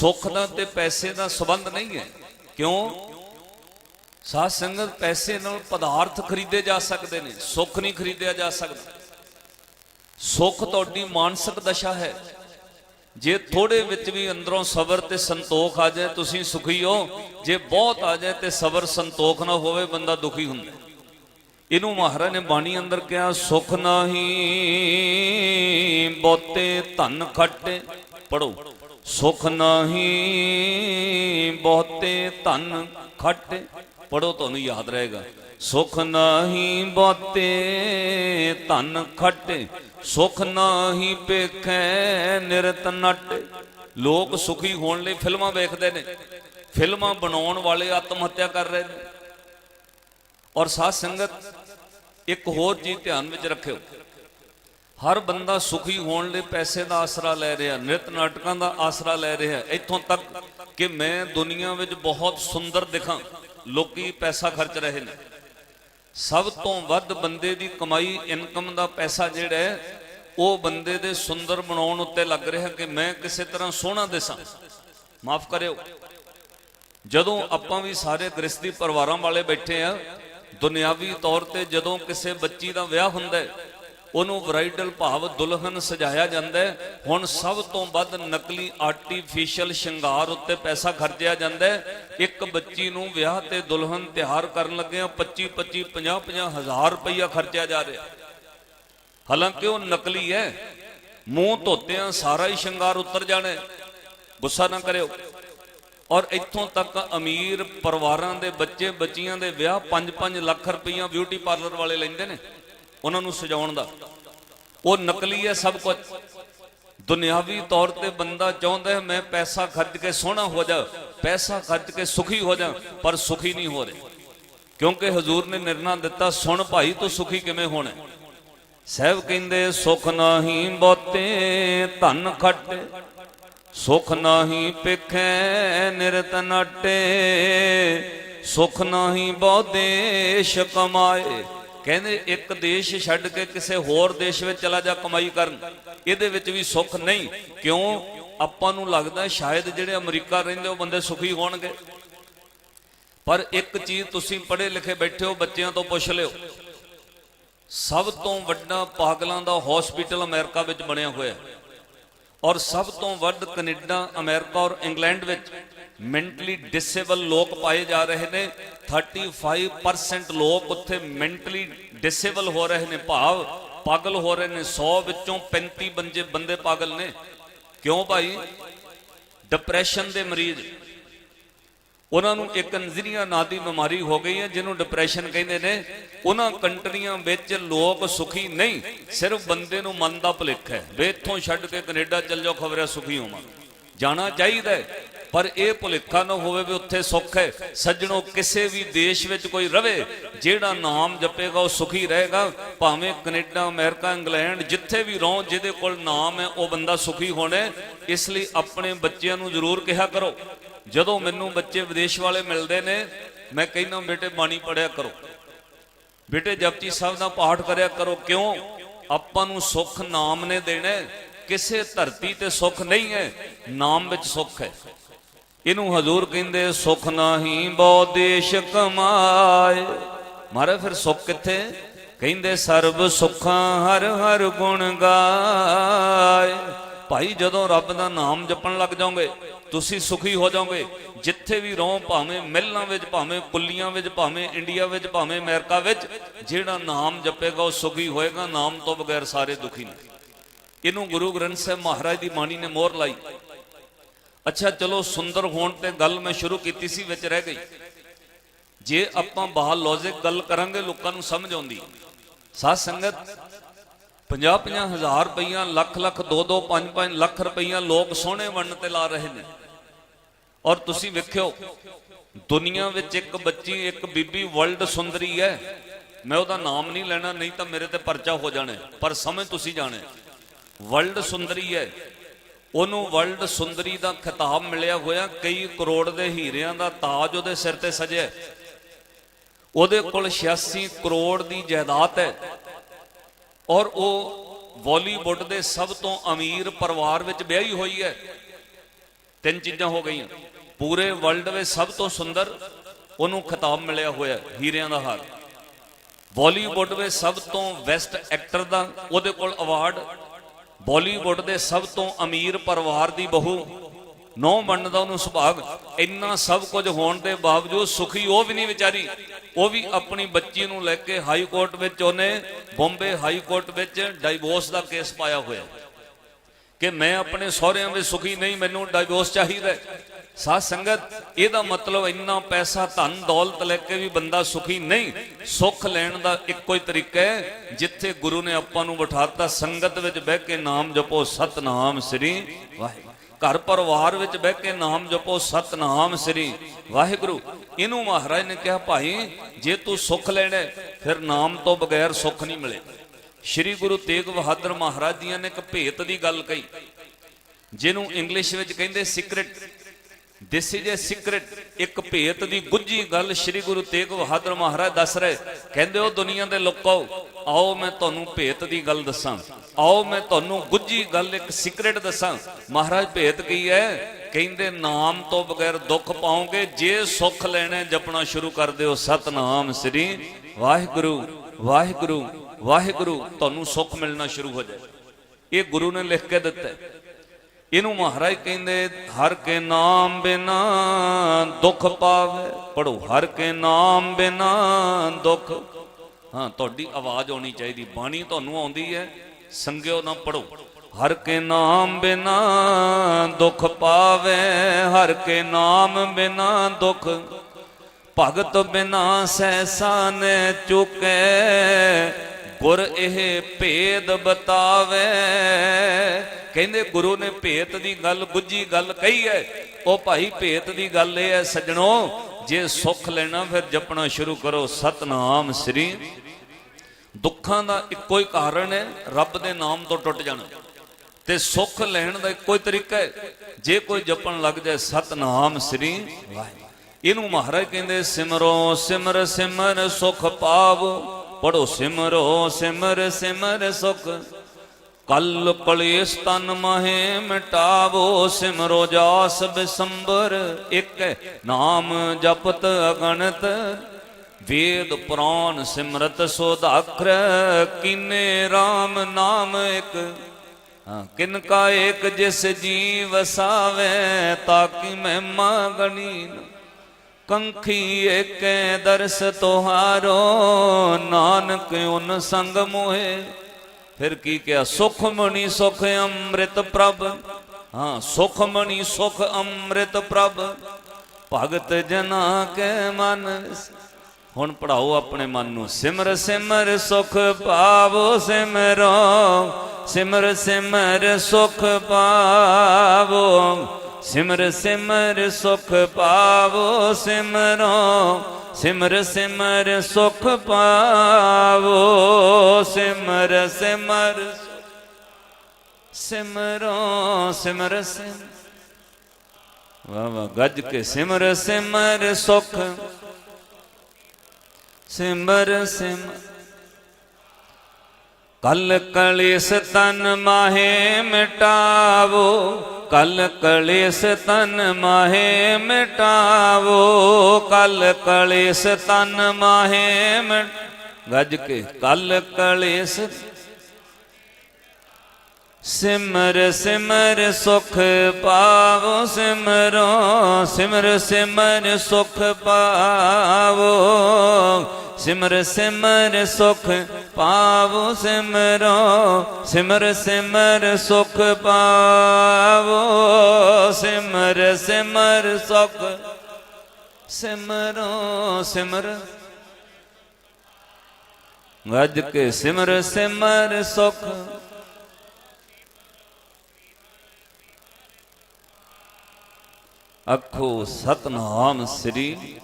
ਸੁੱਖ ਦਾ ਤੇ ਪੈਸੇ ਦਾ ਸੰਬੰਧ ਨਹੀਂ ਹੈ। ਕਿਉਂ? ਸਾਧ ਸੰਗਤ ਪੈਸੇ ਨਾਲ ਪਦਾਰਥ ਖਰੀਦੇ ਜਾ ਸਕਦੇ ਨੇ, ਸੁੱਖ ਨਹੀਂ ਖਰੀਦਿਆ ਜਾ ਸਕਦਾ। ਸੁੱਖ ਤੁਹਾਡੀ ਮਾਨਸਿਕ ਦਸ਼ਾ ਹੈ। ਜੇ ਥੋੜੇ ਵਿੱਚ ਵੀ ਅੰਦਰੋਂ ਸਬਰ ਤੇ ਸੰਤੋਖ ਆ ਜਾਏ, ਤੁਸੀਂ ਸੁਖੀ ਹੋ। ਜੇ ਬਹੁਤ ਆ ਜਾਏ ਤੇ ਸਬਰ ਸੰਤੋਖ ਨਾ ਹੋਵੇ, ਬੰਦਾ ਦੁਖੀ ਹੁੰਦਾ ਇਹਨੂੰ ਮਹਾਰਾਜ ਨੇ ਬਾਣੀ ਅੰਦਰ ਕਿਹਾ, ਸੁਖ ਨਾਹੀ ਬਹੁਤੇ ਧਨ ਖੱਟੇ ਪੜੋ ਸੁਖ ਨਾਹੀ, ਬਹੁਤੇ ਧਨ ਖੱਟੇ। ਪੜੋ ਤੁਹਾਨੂੰ ਯਾਦ ਰਹੇਗਾ। ਸੁਖ ਨਾਹੀ, ਬਹੁਤੇ ਧਨ ਖੱਟੇ। ਸੁਖ ਨਾਹੀ ਪੇਖੈ ਨਿਰਤ ਨਟ। ਲੋਕ ਸੁਖੀ ਹੋਣ ਲਈ ਫਿਲਮਾਂ ਵੇਖਦੇ ਨੇ। ਫਿਲਮਾਂ ਬਣਾਉਣ ਵਾਲੇ ਆਤਮ ਹੱਤਿਆ ਕਰ ਰਹੇ ਨੇ। ਔਰ ਸਾਧ ਸੰਗਤ, ਇੱਕ ਹੋਰ ਚੀਜ਼ ਧਿਆਨ ਵਿੱਚ ਰੱਖਿਓ। ਹਰ ਬੰਦਾ ਸੁਖੀ ਹੋਣ ਲਈ ਪੈਸੇ ਦਾ ਆਸਰਾ ਲੈ ਰਿਹਾ, ਨਿਤ ਨਾਟਕਾਂ ਦਾ ਆਸਰਾ ਲੈ ਰਿਹਾ। ਇੱਥੋਂ ਤੱਕ ਕਿ ਮੈਂ ਦੁਨੀਆ ਵਿੱਚ ਬਹੁਤ ਸੁੰਦਰ ਦਿਖਾਂ, ਲੋਕੀ ਪੈਸਾ ਖਰਚ ਰਹੇ ਨੇ। ਸਭ ਤੋਂ ਵੱਧ ਬੰਦੇ ਦੀ ਕਮਾਈ, ਇਨਕਮ ਦਾ ਪੈਸਾ ਜਿਹੜਾ ਹੈ, ਉਹ ਬੰਦੇ ਦੇ ਸੁੰਦਰ ਬਣਾਉਣ ਉੱਤੇ ਲੱਗ ਰਿਹਾ ਕਿ ਮੈਂ ਕਿਸੇ ਤਰ੍ਹਾਂ ਸੋਹਣਾ ਦਿਸਾਂ। ਮਾਫ ਕਰਿਓ। ਜਦੋਂ ਆਪਾਂ ਵੀ ਸਾਰੇ ਗ੍ਰਸਤੀ ਪਰਿਵਾਰਾਂ ਵਾਲੇ ਬੈਠੇ ਆ, ਦੁਨਿਆਵੀ ਤੌਰ ਤੇ ਜਦੋਂ ਕਿਸੇ ਬੱਚੀ ਦਾ ਵਿਆਹ ਹੁੰਦਾ ਹੈ ਉਹਨੂੰ ਬ੍ਰਾਈਡਲ ਭਾਵ ਦੁਲਹਨ ਸਜਾਇਆ ਜਾਂਦਾ ਹੈ। ਹੁਣ ਸਭ ਤੋਂ ਵੱਧ ਨਕਲੀ ਆਰਟੀਫੀਸ਼ੀਅਲ ਸ਼ਿੰਗਾਰ ਉੱਤੇ ਪੈਸਾ ਖਰਚਿਆ ਜਾਂਦਾ ਹੈ। ਇੱਕ ਬੱਚੀ ਨੂੰ ਵਿਆਹ ਤੇ ਦੁਲਹਨ ਤਿਆਰ ਕਰਨ ਲੱਗੇ ਆ 25 25 50 50 ਹਜ਼ਾਰ ਰੁਪਈਆ ਖਰਚਿਆ ਜਾ ਰਿਹਾ। ਹਾਲਾਂਕਿ ਉਹ ਨਕਲੀ ਹੈ। ਮੂੰਹ ਧੋਤਿਆਂ ਸਾਰਾ ਹੀ ਸ਼ਿੰਗਾਰ ਉਤਰ ਜਾਣਾ ਗੁੱਸਾ ਨਾ ਕਰਿਓ। ਔਰ ਇੱਥੋਂ ਤੱਕ ਅਮੀਰ ਪਰਿਵਾਰਾਂ ਦੇ ਬੱਚੇ, ਬੱਚੀਆਂ ਦੇ ਵਿਆਹ 5-5 ਲੱਖ ਰੁਪਈਆ ਬਿਊਟੀ ਪਾਰਲਰ ਵਾਲੇ ਲੈਂਦੇ ਨੇ। ਉਹਨਾਂ ਨੂੰ ਸਜਾਉਣ ਦਾ। ਉਹ ਨਕਲੀ ਹੈ ਸਭ ਕੁਝ। ਦੁਨਿਆਵੀ ਤੌਰ ਤੇ ਬੰਦਾ ਚਾਹੁੰਦਾ ਹੈ, ਮੈਂ ਪੈਸਾ ਖਰਚ ਕੇ ਸੋਹਣਾ ਹੋ ਜਾ, ਪੈਸਾ ਖਰਚ ਕੇ ਸੁਖੀ ਹੋ ਜਾ, ਪਰ ਸੁਖੀ ਨਹੀਂ ਹੋ ਰਿਹਾ। ਕਿਉਂਕਿ ਹਜ਼ੂਰ ਨੇ ਨਿਰਣਾ ਦਿੱਤਾ, ਸੁਣ ਭਾਈ, ਤੂੰ ਸੁਖੀ ਕਿਵੇਂ ਹੋਣਾ? ਹੈ? ਸਹਿਬ ਕਹਿੰਦੇ, ਸੁਖ ਨਾਹੀ ਬਹੁਤੇ, ਧਨ ਖੱਟੇ। ਸੁਖ ਨਾਹੀ ਪੇਖੈ ਨਿਰਤਨ ਅਟੇ ਸੁਖ ਨਾਹੀ ਬਹੁ ਦੇਸ਼ ਕਮਾਏ। ਕਹਿੰਦੇ ਇੱਕ ਦੇਸ਼ ਛੱਡ ਕੇ ਕਿਸੇ ਹੋਰ ਦੇਸ਼ ਵਿੱਚ ਚਲਾ ਜਾ ਕਮਾਈ ਕਰਨ, ਇਹਦੇ ਵਿੱਚ ਵੀ ਸੁੱਖ ਨਹੀਂ। ਕਿਉਂ? ਆਪਾਂ ਨੂੰ ਲੱਗਦਾ ਸ਼ਾਇਦ ਜਿਹੜੇ ਅਮਰੀਕਾ ਰਹਿੰਦੇ ਉਹ ਬੰਦੇ ਸੁਖੀ ਹੋਣਗੇ। ਪਰ ਇੱਕ ਚੀਜ਼ ਤੁਸੀਂ ਪੜ੍ਹੇ ਲਿਖੇ ਬੈਠੇ ਹੋ, ਬੱਚਿਆਂ ਤੋਂ ਪੁੱਛ ਲਿਓ। ਸਭ ਤੋਂ ਵੱਡਾ ਪਾਗਲਾਂ ਦਾ ਹਸਪੀਟਲ ਅਮਰੀਕਾ ਵਿੱਚ ਬਣਿਆ ਹੋਇਆ। ਹੈ ਔਰ ਸਭ ਤੋਂ ਵੱਧ ਕੈਨੇਡਾ, ਅਮਰੀਕਾ ਔਰ ਇੰਗਲੈਂਡ ਵਿੱਚ ਮੈਂਟਲੀ ਡਿਸੇਬਲ ਲੋਕ ਪਾਏ ਜਾ ਰਹੇ ਨੇ। 35% ਲੋਕ ਉੱਥੇ ਮੈਂਟਲੀ ਡਿਸੇਬਲ ਹੋ ਰਹੇ ਨੇ। ਭਾਵ ਪਾਗਲ ਹੋ ਰਹੇ ਨੇ। 100 ਵਿੱਚੋਂ 35 ਬੰਦੇ ਬੰਦੇ ਪਾਗਲ ਨੇ। ਕਿਉਂ ਭਾਈ? ਡਿਪਰੈਸ਼ਨ ਦੇ ਮਰੀਜ਼। ਉਹਨਾਂ ਨੂੰ ਇੱਕ ਨਜ਼ਰੀਆ ਨਾਂ ਦੀ ਬਿਮਾਰੀ ਹੋ ਗਈ ਹੈ, ਜਿਹਨੂੰ ਡਿਪਰੈਸ਼ਨ ਕਹਿੰਦੇ ਨੇ। ਉਹਨਾਂ ਕੰਟਰੀਆਂ ਵਿੱਚ ਲੋਕ ਸੁਖੀ ਨਹੀਂ, ਸਿਰਫ ਬੰਦੇ ਨੂੰ ਮਨ ਦਾ ਭੁਲੇਖ ਹੈ। ਵੀ ਇੱਥੋਂ ਛੱਡ ਕੇ ਕੈਨੇਡਾ ਚੱਲ ਜਾਓ ਖਬਰਿਆ ਸੁਖੀ ਹੋਵਾਂ। ਜਾਣਾ ਚਾਹੀਦਾ ਪਰ ਇਹ ਭੁਲੇਖਾ ਨਾ ਹੋਵੇ ਵੀ ਉੱਥੇ ਸੁੱਖ ਹੈ। ਸੱਜਣੋ, ਕਿਸੇ ਵੀ ਦੇਸ਼ ਵਿੱਚ ਕੋਈ ਰਵੇ, ਜਿਹੜਾ ਨਾਮ ਜਪੇਗਾ, ਉਹ ਸੁਖੀ ਰਹੇਗਾ। ਭਾਵੇਂ ਕੈਨੇਡਾ, ਅਮਰੀਕਾ, ਇੰਗਲੈਂਡ, ਜਿੱਥੇ ਵੀ ਰਹੋ, ਜਿਹਦੇ ਕੋਲ ਨਾਮ ਹੈ, ਉਹ ਬੰਦਾ ਸੁਖੀ ਹੋਣਾ ਇਸ ਲਈ ਆਪਣੇ ਬੱਚਿਆਂ ਨੂੰ ਜ਼ਰੂਰ ਕਿਹਾ ਕਰੋ। ਜਦੋਂ ਮੈਨੂੰ ਬੱਚੇ ਵਿਦੇਸ਼ ਵਾਲੇ ਮਿਲਦੇ ਨੇ, ਮੈਂ ਕਹਿੰਦਾ, ਬੇਟੇ, ਬਾਣੀ ਪੜਿਆ ਕਰੋ। ਬੇਟੇ, ਜਪਜੀ ਸਾਹਿਬ ਦਾ ਪਾਠ ਕਰਿਆ ਕਰੋ। ਕਿਉਂ? ਆਪਾਂ ਨੂੰ ਸੁੱਖ ਨਾਮ ਨੇ ਦੇਣਾ ਕਿਸੇ ਧਰਤੀ ਤੇ ਸੁੱਖ ਨਹੀਂ ਹੈ, ਨਾਮ ਵਿੱਚ ਸੁੱਖ ਹੈ। ਇਹਨੂੰ ਹਜ਼ੂਰ ਕਹਿੰਦੇ, ਸੁੱਖ ਨਾਹੀ ਬਹੁ ਦੇਸ਼ ਕਮਾਏ। ਮਹਾਰਾਜ, ਫਿਰ ਸੁੱਖ ਕਿੱਥੇ? ਕਹਿੰਦੇ, ਸਰਬ ਸੁੱਖਾਂ ਹਰ ਹਰ ਗੁਣ ਗਾਏ। ਭਾਈ, ਜਦੋਂ ਰੱਬ ਦਾ ਨਾਮ ਜਪਣ ਲੱਗ ਜਾਓਗੇ ਤੁਸੀਂ ਸੁਖੀ ਹੋ ਜਾਓਗੇ। ਜਿੱਥੇ ਵੀ ਰਹੋ, ਭਾਵੇਂ ਮਹਿਲਾਂ ਵਿੱਚ, ਭਾਵੇਂ ਪੁੱਲੀਆਂ ਵਿੱਚ, ਭਾਵੇਂ ਇੰਡੀਆ ਵਿੱਚ, ਭਾਵੇਂ ਅਮਰੀਕਾ ਵਿੱਚ, ਜਿਹੜਾ ਨਾਮ ਜਪੇਗਾ, ਉਹ ਸੁਖੀ ਹੋਏਗਾ, ਨਾਮ ਤੋਂ ਬਗੈਰ ਸਾਰੇ ਦੁਖੀ ਨੇ। ਇਹਨੂੰ ਗੁਰੂ ਗ੍ਰੰਥ ਸਾਹਿਬ ਮਹਾਰਾਜ ਦੀ ਬਾਣੀ ਨੇ ਮੋਹਰ ਲਾਈ। ਅੱਛਾ, ਚਲੋ ਸੁੰਦਰ ਹੋਣ ਤੇ ਗੱਲ ਮੈਂ ਸ਼ੁਰੂ ਕੀਤੀ ਸੀ, ਵਿੱਚ ਰਹਿ ਗਈ। ਜੇ ਆਪਾਂ ਬਾਹਰ ਲੌਜਿਕ ਗੱਲ ਕਰਾਂਗੇ, ਲੋਕਾਂ ਨੂੰ ਸਮਝ ਆਉਂਦੀ। ਸਾਧ ਸੰਗਤ 50 50 ਹਜ਼ਾਰ ਰੁਪਈਆ, ਲੱਖ ਲੱਖ 2 2 5 5 ਲੱਖ ਰੁਪਈਆ ਲੋਕ ਸੋਹਣੇ ਬਣਨ ਤੇ ਲਾ ਰਹੇ ਨੇ। ਔਰ ਤੁਸੀਂ ਵੇਖਿਓ, ਦੁਨੀਆ ਵਿੱਚ ਇੱਕ ਬੱਚੀ, ਇੱਕ ਬੀਬੀ ਵਰਲਡ ਸੁੰਦਰੀ ਹੈ। ਮੈਂ ਉਹਦਾ ਨਾਮ ਨਹੀਂ ਲੈਣਾ, ਨਹੀਂ ਤਾਂ ਮੇਰੇ ਤੇ ਪਰਚਾ ਹੋ ਜਾਣਾ ਪਰ ਸਮਝ ਤੁਸੀਂ ਜਾਣੇ ਵਰਲਡ ਸੁੰਦਰੀ ਹੈ। ਉਹਨੂੰ ਵਰਲਡ ਸੁੰਦਰੀ ਦਾ ਖਿਤਾਬ ਮਿਲਿਆ ਹੋਇਆ, ਕਈ ਕਰੋੜ ਦੇ ਹੀਰਿਆਂ ਦਾ ਤਾਜ ਉਹਦੇ ਸਿਰ ਤੇ ਸਜਿਆ ਉਹਦੇ ਕੋਲ 86 ਕਰੋੜ ਦੀ ਜਾਇਦਾਦ ਹੈ। ਔਰ ਉਹ ਬਾਲੀਵੁੱਡ ਦੇ ਸਭ ਤੋਂ ਅਮੀਰ ਪਰਿਵਾਰ ਵਿੱਚ ਵਿਆਹੀ ਹੋਈ ਹੈ। ਤਿੰਨ ਚੀਜ਼ਾਂ ਹੋ ਗਈਆਂ। ਪੂਰੇ ਵਰਲਡ ਵਿੱਚ ਸਭ ਤੋਂ ਸੁੰਦਰ ਉਹਨੂੰ ਖਿਤਾਬ ਮਿਲਿਆ ਹੋਇਆ ਹੀਰਿਆਂ ਦਾ ਹਾਰ। ਬਾਲੀਵੁੱਡ ਵਿੱਚ ਸਭ ਤੋਂ ਬੈਸਟ ਐਕਟਰ ਦਾ ਉਹਦੇ ਕੋਲ ਅਵਾਰਡ। ਬਾਲੀਵੁੱਡ ਦੇ ਸਭ ਤੋਂ ਅਮੀਰ ਪਰਿਵਾਰ ਦੀ ਬਹੂ ਨੌ ਬਣਨ ਦਾ ਉਹਨੂੰ ਸੁਭਾਗ। ਇੰਨਾ ਸਭ ਕੁਝ ਹੋਣ ਦੇ ਬਾਵਜੂਦ ਸੁਖੀ ਉਹ ਵੀ ਨਹੀਂ ਵਿਚਾਰੀ। ਉਹ ਵੀ ਆਪਣੀ ਬੱਚੀ ਨੂੰ ਲੈ ਕੇ ਹਾਈ ਕੋਰਟ ਵਿੱਚ ਉਹਨੇ ਬੰਬੇ ਹਾਈ ਕੋਰਟ ਵਿੱਚ ਡਾਈਵੋਰਸ ਦਾ ਕੇਸ ਪਾਇਆ ਹੋਇਆ ਕਿ ਮੈਂ ਆਪਣੇ ਸਹੁਰਿਆਂ ਵਿੱਚ ਸੁਖੀ ਨਹੀਂ, ਮੈਨੂੰ ਡਾਈਵੋਰਸ ਚਾਹੀਦਾ ਹੈ। ਸਾਧ ਸੰਗਤ, ਇਹਦਾ ਮਤਲਬ ਇੰਨਾ ਪੈਸਾ, ਧਨ, ਦੌਲਤ ਲੈ ਕੇ ਵੀ ਬੰਦਾ ਸੁਖੀ ਨਹੀਂ, ਸੁੱਖ ਲੈਣ ਦਾ ਇੱਕੋ ਹੀ ਤਰੀਕਾ ਹੈ, ਜਿੱਥੇ ਗੁਰੂ ਨੇ ਆਪਾਂ ਨੂੰ ਬਿਠਾਤਾ, ਸੰਗਤ ਵਿੱਚ ਬਹਿ ਕੇ ਨਾਮ ਜਪੋ, ਸਤਨਾਮ ਸ੍ਰੀ ਵਾਹਿਗੁਰੂ ਘਰ ਪਰਿਵਾਰ ਵਿੱਚ ਬਹਿ ਕੇ ਨਾਮ ਜਪੋ, ਸਤਨਾਮ ਸ੍ਰੀ ਵਾਹਿਗੁਰੂ। ਇਹਨੂੰ ਮਹਾਰਾਜ ਨੇ ਕਿਹਾ, ਭਾਈ, ਜੇ ਤੂੰ ਸੁੱਖ ਲੈਣਾ ਫਿਰ ਨਾਮ ਤੋਂ ਬਗੈਰ ਸੁੱਖ ਨਹੀਂ ਮਿਲੇ। ਸ਼੍ਰੀ ਗੁਰੂ ਤੇਗ ਬਹਾਦਰ ਮਹਾਰਾਜ ਜੀਆਂ ਨੇ ਇੱਕ ਭੇਤ ਦੀ ਗੱਲ ਕਹੀ, ਜਿਹਨੂੰ ਇੰਗਲਿਸ਼ ਵਿੱਚ ਕਹਿੰਦੇ secret this is a secret ਇੱਕ ਭੇਤ ਦੀ ਗੁੱਝੀ ਗੱਲ ਸ਼੍ਰੀ ਗੁਰੂ ਤੇਗ ਬਹਾਦਰ ਮਹਾਰਾਜ ਦੱਸ ਰਹੇ। ਕਹਿੰਦੇ ਉਹ ਦੁਨੀਆ ਦੇ ਲੋਕੋ, ਆਓ ਮੈਂ ਤੁਹਾਨੂੰ ਭੇਤ ਦੀ ਗੱਲ ਦੱਸਾਂ। ਆਓ ਮੈਂ ਤੁਹਾਨੂੰ ਗੁੱਝੀ ਗੱਲ ਇੱਕ ਸੀਕ੍ਰੇਟ ਦੱਸਾਂ। ਮਹਾਰਾਜ, ਭੇਤ ਕੀ ਹੈ? ਕਹਿੰਦੇ, ਨਾਮ ਤੋਂ ਬਗੈਰ ਦੁੱਖ ਪਾਓਗੇ, ਜੇ ਸੁੱਖ ਲੈਣਾ ਜਪਣਾ ਸ਼ੁਰੂ ਕਰ ਦਿਓ। ਸਤਨਾਮ ਸ੍ਰੀ ਵਾਹਿਗੁਰੂ ਵਾਹਿਗੁਰੂ ਵਾਹਿਗੁਰੂ, ਤੁਹਾਨੂੰ ਸੁੱਖ ਮਿਲਣਾ ਸ਼ੁਰੂ ਹੋ ਜਾਏ। ਇਹ ਗੁਰੂ ਨੇ ਲਿਖ ਕੇ ਦਿੱਤਾ ਇਹਨੂੰ ਮਹਾਰਾਜ ਕਹਿੰਦੇ, ਹਰ ਕੇ ਨਾਮ ਬਿਨਾ ਦੁੱਖ ਪਾਵੇ। ਪੜੋ ਹਰ ਕੇ ਨਾਮ ਬਿਨਾ ਦੁੱਖ। ਹਾਂ, ਤੁਹਾਡੀ ਆਵਾਜ਼ ਆਉਣੀ ਚਾਹੀਦੀ, ਬਾਣੀ ਤੁਹਾਨੂੰ ਆਉਂਦੀ ਹੈ, ਸੰਗਿਓ ਨਾ ਪੜੋ ਹਰ ਕੇ ਨਾਮ ਬਿਨਾ ਦੁੱਖ ਪਾਵੇ, ਹਰ ਕੇ ਨਾਮ ਬਿਨਾ ਦੁੱਖ। ਭਗਤ ਬਿਨਾ ਸੈਸਾ ਨੇ ਚੁਕੇ, ਗੁਰ ਇਹ ਭੇਦ ਬਤਾਵੇ। ਕਹਿੰਦੇ ਗੁਰੂ ਨੇ ਭੇਤ ਦੀ ਗੱਲ ਗੁੱਜੀ ਗੱਲ ਕਹੀ ਹੈ ਉਹ ਭਾਈ ਭੇਤ ਦੀ ਗੱਲ ਇਹ ਹੈ ਸੱਜਣੋ, ਜੇ ਸੁੱਖ ਲੈਣਾ ਫਿਰ ਜਪਣਾ ਸ਼ੁਰੂ ਕਰੋ। ਸਤਨਾਮ ਸ੍ਰੀ ਦੁੱਖਾਂ ਦਾ ਇੱਕੋ ਹੀ ਕਾਰਨ ਹੈ ਰੱਬ ਦੇ ਨਾਮ ਤੋਂ ਟੁੱਟ ਜਾਣਾ। ਤੇ ਸੁੱਖ ਲੈਣ ਦਾ ਇੱਕੋ ਹੀ ਤਰੀਕਾ ਹੈ ਜੇ ਕੋਈ ਜਪਣ ਲੱਗ ਜਾਏ, ਸਤਨਾਮ ਸ੍ਰੀ ਵਾਹਿਗੁਰੂ ਇਹਨੂੰ ਮਹਾਰਾਜ ਕਹਿੰਦੇ, ਸਿਮਰੋ, ਸਿਮਰ ਸਿਮਰ ਸੁਖ ਪਾਵੋ। ਪੜੋ ਸਿਮਰੋ, ਸਿਮਰ ਸਿਮਰ ਸੁਖ। ਕਲ ਕਲੇਸ਼ ਤਨ ਮਹੇ ਮਿਟਾਵੋ ਸਿਮਰੋ ਜਾਸ ਬਿਸੰਬਰ, ਇੱਕ ਨਾਮ ਜਪਤ ਅਗਣਤ, ਵੇਦ ਪੁਰਾਨ ਸਿਮਰਤ ਸੋਧਾਖਰ ਕਿਨੇ RAM ਨਾਮ ਇੱਕ? ਕਿਨ ਕਾ ਏਕ ਜਿਸ ਜੀਵ ਵਸਾਵੇ ਤਾਕੀ ਮਹਿਮਾ ਗਣੀ ਨ ਕੰਖੀ ਏਕੈ ਦਰਸ ਤੁਹਾਰੋ, ਨਾਨਕ ਉਨ ਸੰਗ ਮੋਹਿ। ਫਿਰ ਕੀ ਕਿਹਾ? ਸੁਖਮਣੀ ਸੁਖ ਅੰਮ੍ਰਿਤ ਪ੍ਰਭ। ਹਾਂ ਸੁਖਮਣੀ ਸੁਖ ਅੰਮ੍ਰਿਤ ਪ੍ਰਭ। ਭਗਤ ਜਨਾ ਕੇ ਮਨ ਹੁਣ ਪੜਾਓ ਆਪਣੇ ਮਨ ਨੂੰ। ਸਿਮਰ ਸਿਮਰ ਸੁਖ ਪਾਵੋ ਸਿਮਰੋ। ਸਿਮਰ ਸਿਮਰ ਸੁਖ ਪਾਵੋ। ਸਿਮਰ ਸਿਮਰ ਸੁਖ ਪਾਵੋ ਸਿਮਰੋ, ਸਿਮਰ ਸਿਮਰ ਸੁਖ ਪਾਵੋ, ਸਿਮਰ ਸਿਮਰ ਸਿਮਰੋ, ਸਿਮਰ ਸਿਮ ਵਾ ਵਾ ਗੱਜ ਕੇ ਸਿਮਰ ਸਿਮਰ ਸੁਖ, ਸਿਮਰ ਸਿਮਰ ਕਲ ਕਲੇਸ਼ ਤਨ ਮਾਹੇ ਮਿਟਾਵੋ ਕਲ ਕਲੇਸ਼ ਤਨ ਮਾਹੇ ਮਿਟਾਵੋ ਕਲ ਕਲੇਸ਼ ਤਨ ਮਾਹੇ ਮਿਟ ਗੱਜ ਕੇ ਕਲ ਕਲੇਸ਼ ਸਿਮਰ ਸਿਮਰ ਸੁਖ ਪਾਵੋ ਸਿਮਰੋ, ਸਿਮਰ ਸਿਮਰ ਸੁਖ ਪਾਵੋ। ਸਿਮਰ ਸਿਮਰ ਸੁਖ ਪਾਵੋ ਸਿਮਰੋ, ਸਿਮਰ ਸਿਮਰ ਸੁਖ ਪਾਵੋ। ਸਿਮਰ ਸਿਮਰ ਸੁਖ ਸਿਮਰੋ, ਸਿਮਰ। ਗੱਜ ਕੇ ਸਿਮਰ ਸਿਮਰ ਸੁਖ ਅੱਖੋ ਸਤਨਾਮ ਸ੍ਰੀ,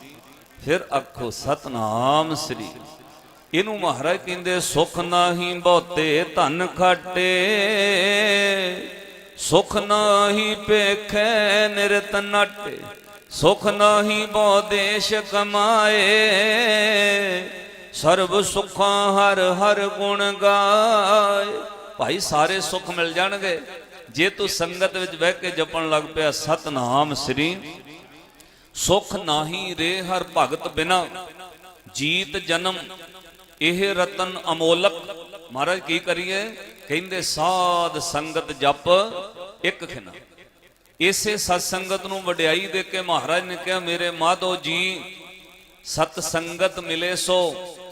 ਫਿਰ ਅੱਖੋ ਸਤਨਾਮ ਸ੍ਰੀ। ਇਹਨੂੰ ਮਹਾਰਾਜ ਕਹਿੰਦੇ, ਸੁਖ ਨਾਹੀ ਬਹੁਤੇ ਧਨ ਖਾਟੇ, ਸੁਖ ਨਾਹੀ ਪੇਖੈ ਨਿਰਤ ਨਟੇ, ਸੁਖ ਨਾਹੀ ਬਹੁ ਦੇਸ਼ ਕਮਾਏ। ਸਰਬ ਸੁਖਾਂ ਹਰ ਹਰ ਗੁਣ ਗਾਏ। ਭਾਈ ਸਾਰੇ ਸੁੱਖ ਮਿਲ ਜਾਣਗੇ। ਜੇ ਤੂੰ ਸੰਗਤ ਵਿੱਚ ਬਹਿ ਕੇ ਜਪਣ ਲੱਗ ਪਿਆ, ਸਤਨਾਮ ਸ੍ਰੀ। ਸੁਖ ਨਾਹੀ ਰੇ ਹਰ ਭਗਤ ਬਿਨਾ। ਜੀਤ ਜਨਮ, ਇਹ ਰਤਨ ਅਮੋਲਕ। ਮਹਾਰਾਜ ਕੀ ਕਰੀਏ? ਕਹਿੰਦੇ, ਸਾਧ ਸੰਗਤ ਜਪ ਇੱਕ ਖਿਨਾ। ਇਸੇ ਸਤ ਸੰਗਤ ਨੂੰ ਵਡਿਆਈ ਦੇ ਕੇ ਮਹਾਰਾਜ ਨੇ ਕਿਹਾ, ਮੇਰੇ ਮਾਧੋ ਜੀ, ਸਤ ਸੰਗਤ ਮਿਲੇ ਸੋ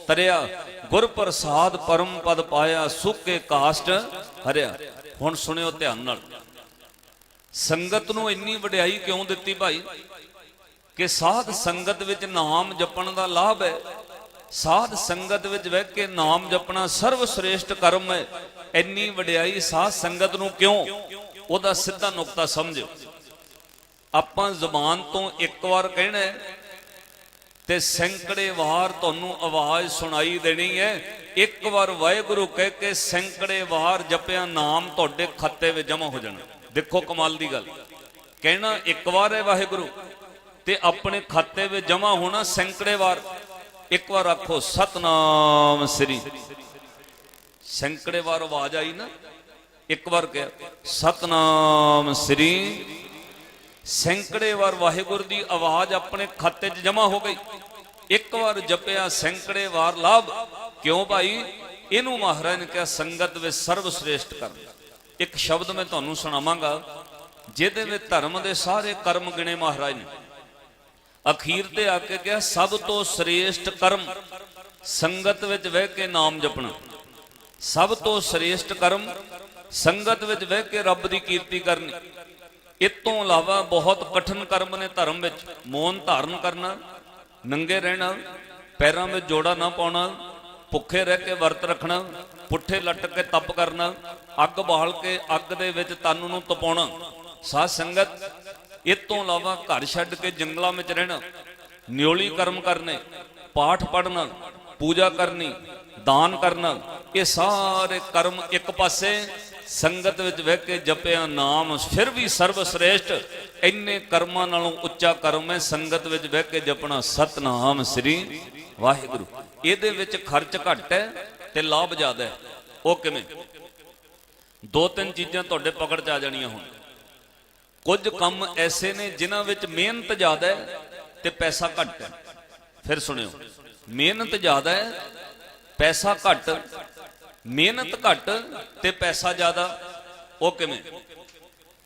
ਤਰਿਆ। ਗੁਰ ਪ੍ਰਸਾਦ ਪਰਮ ਪਦ ਪਾਇਆ, ਸੁਕੇ ਕਾਸ਼ਟ ਹਰਿਆ। ਹੁਣ ਸੁਣਿਓ ਧਿਆਨ ਨਾਲ। ਸੰਗਤ ਨੂੰ ਇੰਨੀ ਵਡਿਆਈ ਕਿਉਂ ਦਿੱਤੀ ਭਾਈ? ਕਿ ਸਾਧ ਸੰਗਤ ਵਿੱਚ ਨਾਮ ਜਪਣ ਦਾ ਲਾਭ ਹੈ। ਸਾਧ ਸੰਗਤ ਵਿੱਚ ਬਹਿ ਕੇ ਨਾਮ ਜਪਣਾ ਸਰਵ ਸ੍ਰੇਸ਼ਟ ਕਰਮ ਹੈ। ਇੰਨੀ ਵਡਿਆਈ ਸਾਧ ਸੰਗਤ ਨੂੰ ਕਿਉਂ? ਉਹਦਾ ਸਿੱਧਾ ਨੁਕਤਾ ਸਮਝੋ ਆਪਾਂ ਜ਼ੁਬਾਨ ਤੋਂ ਇੱਕ ਵਾਰ ਕਹਿਣਾ ਤੇ ਸੈਂਕੜੇ ਵਾਰ ਤੁਹਾਨੂੰ ਆਵਾਜ਼ ਸੁਣਾਈ ਦੇਣੀ ਹੈ। ਇੱਕ ਵਾਰ ਵਾਹਿਗੁਰੂ ਕਹਿ ਕੇ ਸੈਂਕੜੇ ਵਾਰ ਜਪਿਆ, ਨਾਮ ਤੁਹਾਡੇ ਖਾਤੇ ਵਿੱਚ ਜਮ੍ਹਾਂ ਹੋ ਜਾਣਾ। ਦੇਖੋ ਕਮਾਲ ਦੀ ਗੱਲ। ਕਹਿਣਾ ਇੱਕ ਵਾਰ ਹੈ ਵਾਹਿਗੁਰੂ ਤੇ ਆਪਣੇ ਖਾਤੇ ਵਿੱਚ ਜਮ੍ਹਾਂ ਹੋਣਾ ਸੈਂਕੜੇ ਵਾਰ। ਇੱਕ ਵਾਰ ਆਖੋ, ਸਤਨਾਮ ਸ੍ਰੀ। ਸੈਂਕੜੇ ਵਾਰ ਆਵਾਜ਼ ਆਈ ਨਾ, ਇੱਕ ਵਾਰ ਕਿਹਾ, ਸਤਨਾਮ ਸ੍ਰੀ। ਸੈਂਕੜੇ ਵਾਰ ਵਾਹਿਗੁਰੂ ਦੀ ਆਵਾਜ਼ ਆਪਣੇ ਖਾਤੇ 'ਚ ਜਮ੍ਹਾਂ ਹੋ ਗਈ। ਇੱਕ ਵਾਰ ਜਪਿਆ, ਸੈਂਕੜੇ ਵਾਰ ਲਾਭ। ਕਿਉਂ ਭਾਈ? ਇਹਨੂੰ ਮਹਾਰਾਜ ਨੇ ਕਿਹਾ, ਸੰਗਤ ਵਿੱਚ ਸਰਵ ਸ੍ਰੇਸ਼ਟ ਕਰਮ ਇੱਕ ਸ਼ਬਦ ਮੈਂ ਤੁਹਾਨੂੰ ਸੁਣਾਵਾਂਗਾ, ਜਿਹਦੇ ਵਿੱਚ ਧਰਮ ਦੇ ਸਾਰੇ ਕਰਮ ਗਿਣੇ ਮਹਾਰਾਜ ਨੇ। ਅਖੀਰ ਤੇ ਆ ਕੇ ਕਿਹਾ, ਸਭ ਤੋਂ ਸ੍ਰੇਸ਼ਟ ਕਰਮ, ਸੰਗਤ ਵਿੱਚ ਬਹਿ ਕੇ ਨਾਮ ਜਪਣਾ। ਸਭ ਤੋਂ ਸ੍ਰੇਸ਼ਟ ਕਰਮ, ਸੰਗਤ ਵਿੱਚ ਬਹਿ ਕੇ ਰੱਬ ਦੀ ਕੀਰਤੀ ਕਰਨੀ। ਇਸ ਤੋਂ ਇਲਾਵਾ ਬਹੁਤ ਕਠਿਨ ਕਰਮ ਨੇ ਧਰਮ ਵਿੱਚ। ਮੌਨ ਧਾਰਨ ਕਰਨਾ, ਨੰਗੇ ਰਹਿਣਾ, ਪੈਰਾਂ ਵਿੱਚ ਜੋੜਾ ਨਾ ਪਾਉਣਾ ਭੁੱਖੇ ਰਹਿ ਕੇ ਵਰਤ ਰੱਖਣਾ, ਪੁੱਠੇ ਲੱਟ ਕੇ ਤਪ ਕਰਨਾ, ਅੱਗ ਬਾਲ ਕੇ ਅੱਗ ਦੇ ਵਿੱਚ ਤਨ ਨੂੰ ਤਪਾਉਣਾ। ਸਾਧ ਸੰਗਤ ਇਸ ਤੋਂ ਇਲਾਵਾ ਘਰ ਛੱਡ ਕੇ ਜੰਗਲਾਂ ਵਿੱਚ ਰਹਿਣਾ, ਨਿਉਲੀ ਕਰਮ ਕਰਨੇ, ਪਾਠ ਪੜ੍ਹਨਾ, ਪੂਜਾ ਕਰਨੀ, ਦਾਨ ਕਰਨਾ, ਇਹ ਸਾਰੇ ਕਰਮ ਇੱਕ ਪਾਸੇ ਸੰਗਤ ਵਿੱਚ ਬਹਿ ਕੇ ਜਪਿਆ ਨਾਮ, ਫਿਰ ਵੀ ਸਰਵ ਸ੍ਰੇਸ਼ਟ ਇੰਨੇ ਕਰਮਾਂ ਨਾਲੋਂ ਉੱਚਾ ਕਰਮ ਹੈ, ਸੰਗਤ ਵਿੱਚ ਬਹਿ ਕੇ ਜਪਣਾ ਸਤਨਾਮ ਸ੍ਰੀ ਵਾਹਿਗੁਰੂ। ਇਹਦੇ ਵਿੱਚ ਖਰਚ ਘੱਟ ਹੈ ਤੇ ਲਾਭ ਜ਼ਿਆਦਾ ਹੈ। ਉਹ ਕਿਵੇਂ? ਦੋ ਤਿੰਨ ਚੀਜ਼ਾਂ ਤੁਹਾਡੇ ਪਕੜ 'ਚ ਆ ਜਾਣੀਆਂ ਹੁਣ। ਕੁਝ ਕੰਮ ਐਸੇ ਨੇ ਜਿਨ੍ਹਾਂ ਵਿੱਚ ਮਿਹਨਤ ਜ਼ਿਆਦਾ ਹੈ ਤੇ ਪੈਸਾ ਘੱਟ ਹੈ। ਫਿਰ ਸੁਣਿਓ, ਮਿਹਨਤ ਜ਼ਿਆਦਾ ਹੈ, ਪੈਸਾ ਘੱਟ ਮਿਹਨਤ ਘੱਟ ਤੇ ਪੈਸਾ ਜ਼ਿਆਦਾ। ਉਹ ਕਿਵੇਂ?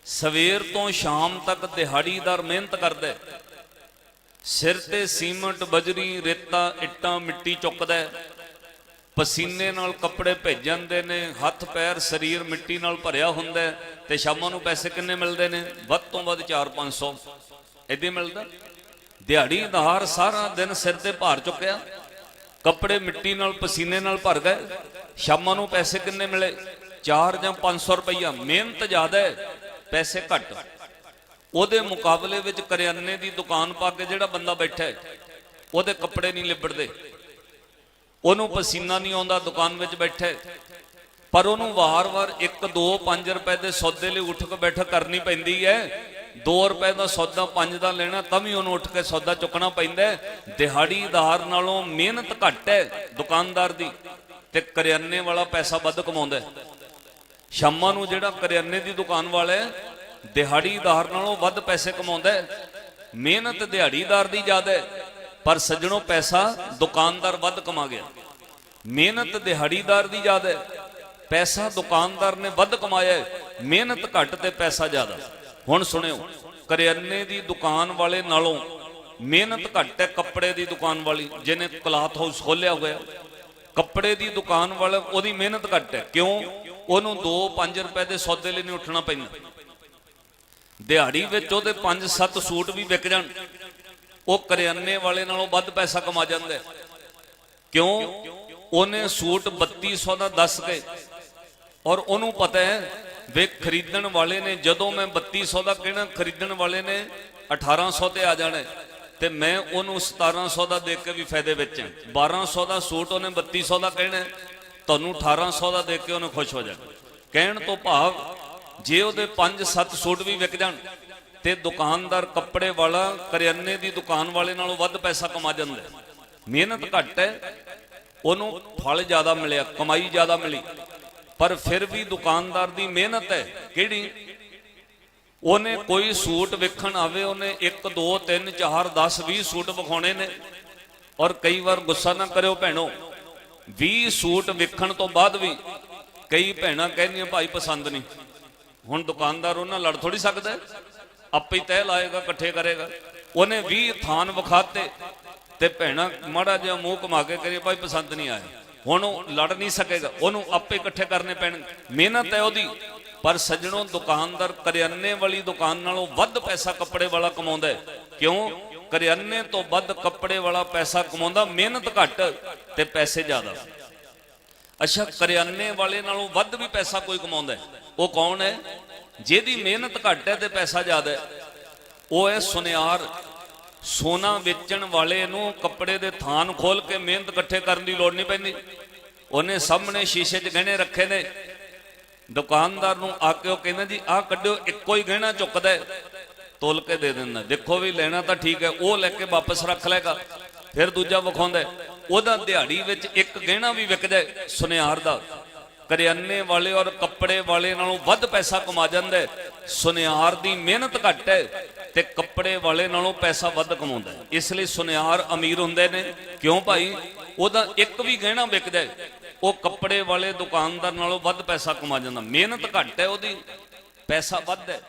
ਸਵੇਰ ਤੋਂ ਸ਼ਾਮ ਤੱਕ ਦਿਹਾੜੀਦਾਰ ਮਿਹਨਤ ਕਰਦਾ ਹੈ। ਸਿਰ ਤੇ ਸੀਮਟ, ਬਜਰੀ, ਰੇਤਾ, ਇੱਟਾਂ, ਮਿੱਟੀ ਚੁੱਕਦਾ ਹੈ। ਪਸੀਨੇ ਨਾਲ ਕੱਪੜੇ ਭੇਜ ਜਾਂਦੇ ਨੇ, ਹੱਥ, ਪੈਰ, ਸਰੀਰ ਮਿੱਟੀ ਨਾਲ ਭਰਿਆ ਹੁੰਦਾ ਹੈ ਤੇ ਸ਼ਾਮਾਂ ਨੂੰ ਪੈਸੇ ਕਿੰਨੇ ਮਿਲਦੇ ਨੇ? ਵੱਧ ਤੋਂ ਵੱਧ 4-500 ਇਦਾਂ ਮਿਲਦਾ? ਦਿਹਾੜੀਦਾਰ ਸਾਰਾ ਦਿਨ ਸਿਰ ਤੇ ਭਾਰ ਚੁੱਕਿਆ। ਕੱਪੜੇ ਮਿੱਟੀ ਨਾਲ, ਪਸੀਨੇ ਨਾਲ ਭਰ ਗਏ। ਸ਼ਾਮਾਂ ਨੂੰ ਪੈਸੇ ਕਿੰਨੇ ਮਿਲੇ? 4 ਜਾਂ 500 ਰੁਪਈਆ। ਮਿਹਨਤ ਜ਼ਿਆਦਾ ਹੈ, ਪੈਸੇ ਘੱਟ। ਉਹਦੇ ਮੁਕਾਬਲੇ ਵਿੱਚ ਕਰਿਆਨੇ ਦੀ ਦੁਕਾਨ ਪਾ ਕੇ ਜਿਹੜਾ ਬੰਦਾ ਬੈਠਾ ਹੈ, ਉਹਦੇ ਕੱਪੜੇ ਨਹੀਂ ਲਿਬੜਦੇ। ਉਹਨੂੰ ਪਸੀਨਾ ਨਹੀਂ ਆਉਂਦਾ ਦੁਕਾਨ ਵਿੱਚ ਬੈਠੇ। ਪਰ ਉਹਨੂੰ ਵਾਰ-ਵਾਰ 1 2 5 ਰੁਪਏ ਦੇ ਸੌਦੇ ਲਈ ਉੱਠ ਕੇ ਬੈਠਕ ਕਰਨੀ ਪੈਂਦੀ ਹੈ। 2 ਰੁਪਏ ਦਾ ਸੌਦਾ 5 ਦਾ ਲੈਣਾ, ਤਾਂ ਵੀ ਉਹਨੂੰ ਉੱਠ ਕੇ ਸੌਦਾ ਚੁੱਕਣਾ ਪੈਂਦਾ ਹੈ। ਦਿਹਾੜੀਦਾਰ ਨਾਲੋਂ ਮਿਹਨਤ ਘੱਟ ਹੈ ਦੁਕਾਨਦਾਰ ਦੀ। ਤੇ ਕਰਿਆਨੇ ਵਾਲਾ ਪੈਸਾ ਵੱਧ ਕਮਾਉਂਦਾ ਸ਼ਾਮਾਂ ਨੂੰ ਜਿਹੜਾ ਕਰਿਆਨੇ ਦੀ ਦੁਕਾਨ ਵਾਲਾ ਹੈ, ਦਿਹਾੜੀਦਾਰ ਨਾਲੋਂ ਵੱਧ ਪੈਸੇ ਕਮਾਉਂਦਾ ਮਿਹਨਤ ਦਿਹਾੜੀਦਾਰ ਦੀ ਜ਼ਿਆਦਾ ਪਰ ਸੱਜਣੋ ਪੈਸਾ ਦੁਕਾਨਦਾਰ ਵੱਧ ਕਮਾ ਗਿਆ। ਮਿਹਨਤ ਦਿਹਾੜੀਦਾਰ ਦੀ ਜ਼ਿਆਦਾ ਹੈ, ਪੈਸਾ ਦੁਕਾਨਦਾਰ ਨੇ ਵੱਧ ਕਮਾਇਆ ਮਿਹਨਤ ਘੱਟ ਤੇ ਪੈਸਾ ਜ਼ਿਆਦਾ। ਹੁਣ ਸੁਣਿਓ, ਕਰਿਆਨੇ ਦੀ ਦੁਕਾਨ ਵਾਲੇ ਨਾਲੋਂ ਮਿਹਨਤ ਘੱਟ ਹੈ ਕੱਪੜੇ ਦੀ ਦੁਕਾਨ ਵਾਲੀ, ਜਿਹਨੇ ਕਲਾਥ ਹਾਊਸ ਖੋਲਿਆ ਹੋਇਆ। ਕੱਪੜੇ ਦੀ ਦੁਕਾਨ ਵਾਲਾ ਉਹਦੀ ਮਿਹਨਤ ਘੱਟ ਹੈ। ਕਿਉਂ? ਉਹਨੂੰ 2-5 ਰੁਪਏ ਦੇ ਸੌਦੇ ਲਈ ਨਹੀਂ ਉੱਠਣਾ ਪੈਂਦਾ। ਦਿਹਾੜੀ ਵਿੱਚ ਉਹਦੇ 5-7 ਸੂਟ ਵੀ ਵਿਕ ਜਾਣ। ਉਹ ਕਰਿਆਨੇ ਵਾਲੇ ਨਾਲੋਂ ਵੱਧ ਪੈਸਾ ਕਮਾ ਜਾਂਦਾ ਕਿਉਂ? ਉਹਨੇ ਸੂਟ 3200 ਦਾ ਦੱਸ ਕੇ। ਔਰ ਉਹਨੂੰ ਪਤਾ ਹੈ, ਵੇ ਖਰੀਦਣ ਵਾਲੇ ਨੇ, ਜਦੋਂ ਮੈਂ 3200 ਦਾ ਕਹਿਣਾ, ਖਰੀਦਣ ਵਾਲੇ ਨੇ 1800 ਤੇ ਆ ਜਾਣਾ ਤੇ ਮੈਂ ਉਹਨੂੰ 1700 ਦਾ ਦੇ ਕੇ ਵੀ ਫਾਇਦੇ ਵਿੱਚ ਹਾਂ। 1200 ਦਾ ਸੂਟ ਉਹਨੇ 3200 ਦਾ ਕਹਿਣਾ ਹੈ, ਤੁਹਾਨੂੰ 1800 ਦਾ ਦੇ ਕੇ ਉਹਨੇ ਖੁਸ਼ ਹੋ ਜਾਣਾ। ਕਹਿਣ ਤੋਂ ਭਾਵ ਜੇ ਉਹਦੇ 5-7 ਸੂਟ ਵੀ ਵਿਕ ਜਾਣ ਤੇ ਦੁਕਾਨਦਾਰ ਕੱਪੜੇ ਵਾਲਾ ਕਰਿਆਨੇ ਦੀ ਦੁਕਾਨ ਵਾਲੇ ਨਾਲੋਂ ਵੱਧ ਪੈਸਾ ਕਮਾ ਜਾਂਦਾ ਮਿਹਨਤ ਘੱਟ ਹੈ। ਉਹਨੂੰ ਫਲ ਜ਼ਿਆਦਾ ਮਿਲਿਆ ਕਮਾਈ ਜ਼ਿਆਦਾ ਮਿਲੀ। ਪਰ ਫਿਰ ਵੀ ਦੁਕਾਨਦਾਰ ਦੀ ਮਿਹਨਤ ਹੈ। ਕਿਹੜੀ? ਉਹਨੇ ਕੋਈ ਸੂਟ ਵੇਖਣ ਆਵੇ, ਉਹਨੇ 1 2 3 4 10 20 ਸੂਟ ਵਿਖਾਉਣੇ ਨੇ। ਔਰ ਕਈ ਵਾਰ ਗੁੱਸਾ ਨਾ ਕਰਿਓ ਭੈਣੋ 20 ਸੂਟ ਵੇਖਣ ਤੋਂ ਬਾਅਦ ਵੀ ਕਈ ਭੈਣਾਂ ਕਹਿੰਦੀਆਂ, ਭਾਈ ਪਸੰਦ ਨਹੀਂ। ਹੁਣ ਦੁਕਾਨਦਾਰ ਉਹਨਾਂ ਲੜ ਥੋੜੀ ਸਕਦਾ ਆਪੇ ਹੀ ਤਹਿ ਲਾਏਗਾ, ਇਕੱਠੇ ਕਰੇਗਾ। ਉਹਨੇ 20 ਥਾਨ ਵਿਖਾਤੇ ਤੇ ਭੈਣਾਂ ਮਾੜਾ ਜਿਹਾ ਮੂੰਹ ਕਮਾ ਕੇ ਕਰੀਏ ਭਾਈ ਪਸੰਦ ਨਹੀਂ ਆਇਆ। ਹੁਣ ਉਹ ਲੜ ਨਹੀਂ ਸਕੇਗਾ। ਉਹਨੂੰ ਆਪੇ ਇਕੱਠੇ ਕਰਨੇ ਪੈਣਗੇ। ਮਿਹਨਤ ਹੈ ਉਹਦੀ। ਪਰ ਸੱਜਣੋਂ, ਦੁਕਾਨਦਾਰ ਕਰਿਆਨੇ ਵਾਲੀ ਦੁਕਾਨ ਨਾਲੋਂ ਵੱਧ ਪੈਸਾ ਕੱਪੜੇ ਵਾਲਾ ਕਮਾਉਂਦਾ ਹੈ। ਕਿਉਂ? ਕਰਿਆਨੇ ਤੋਂ ਵੱਧ ਕੱਪੜੇ ਵਾਲਾ ਪੈਸਾ ਕਮਾਉਂਦਾ, ਮਿਹਨਤ ਘੱਟ ਤੇ ਪੈਸੇ ਜ਼ਿਆਦਾ। ਅੱਛਾ, ਕਰਿਆਨੇ ਵਾਲੇ ਨਾਲੋਂ ਵੱਧ ਵੀ ਪੈਸਾ ਕੋਈ ਕਮਾਉਂਦਾ ਉਹ ਕੌਣ ਹੈ? ਜਿਹਦੀ ਮਿਹਨਤ ਘੱਟ ਹੈ ਤੇ ਪੈਸਾ ਜ਼ਿਆਦਾ ਹੈ। ਉਹ ਹੈ ਸੁਨਿਆਰ। ਸੋਨਾ ਵੇਚਣ ਵਾਲੇ ਨੂੰ ਕੱਪੜੇ ਦੇ ਥਾਨ ਖੋਲ ਕੇ ਮਿਹਨਤ ਇਕੱਠੇ ਕਰਨ ਦੀ ਲੋੜ ਨਹੀਂ ਪੈਂਦੀ। ਉਹਨੇ ਸਾਹਮਣੇ ਸ਼ੀਸ਼ੇ 'ਚ ਗਹਿਣੇ ਰੱਖੇ ਨੇ। ਦੁਕਾਨਦਾਰ ਨੂੰ ਆ ਕੇ ਉਹ ਕਹਿੰਦਾ ਜੀ ਆਹ ਕੱਢਿਓ ਇੱਕੋ ਹੀ ਗਹਿਣਾ ਚੁੱਕਦਾ ਹੈ, ਤੋਲ ਕੇ ਦੇ ਦਿੰਦਾ। ਦੇਖੋ ਵੀ ਲੈਣਾ ਤਾਂ ਠੀਕ ਹੈ ਉਹ ਲੈ ਕੇ ਵਾਪਸ ਰੱਖ ਲੇਗਾ ਫਿਰ ਦੂਜਾ ਵਿਖਾਉਂਦਾ ਉਹਦਾ ਦਿਹਾੜੀ ਵਿੱਚ ਇੱਕ ਗਹਿਣਾ ਵੀ ਵਿਕ ਜਾਏ ਸੁਨਿਆਰ ਦਾ। ਕਰਿਆਨੇ ਵਾਲੇ ਔਰ ਕੱਪੜੇ ਵਾਲੇ ਨਾਲੋਂ ਵੱਧ ਪੈਸਾ ਕਮਾ ਜਾਂਦਾ ਸੁਨਿਆਰ ਦੀ ਮਿਹਨਤ ਘੱਟ ਹੈ ਤੇ ਕੱਪੜੇ ਵਾਲੇ ਨਾਲੋਂ ਪੈਸਾ ਵੱਧ ਕਮਾਉਂਦਾ ਇਸ ਲਈ ਸੁਨਿਆਰ ਅਮੀਰ ਹੁੰਦੇ ਨੇ। ਕਿਉਂ ਭਾਈ? ਉਹਦਾ ਇੱਕ ਵੀ ਗਹਿਣਾ ਵਿਕ ਜਾਏ ਉਹ ਕੱਪੜੇ ਵਾਲੇ ਦੁਕਾਨਦਾਰ ਨਾਲੋਂ ਵੱਧ ਪੈਸਾ ਕਮਾ ਜਾਂਦਾ। ਮਿਹਨਤ ਘੱਟ ਹੈ ਉਹਦੀ। ਪੈਸਾ ਵੱਧ ਹੈ।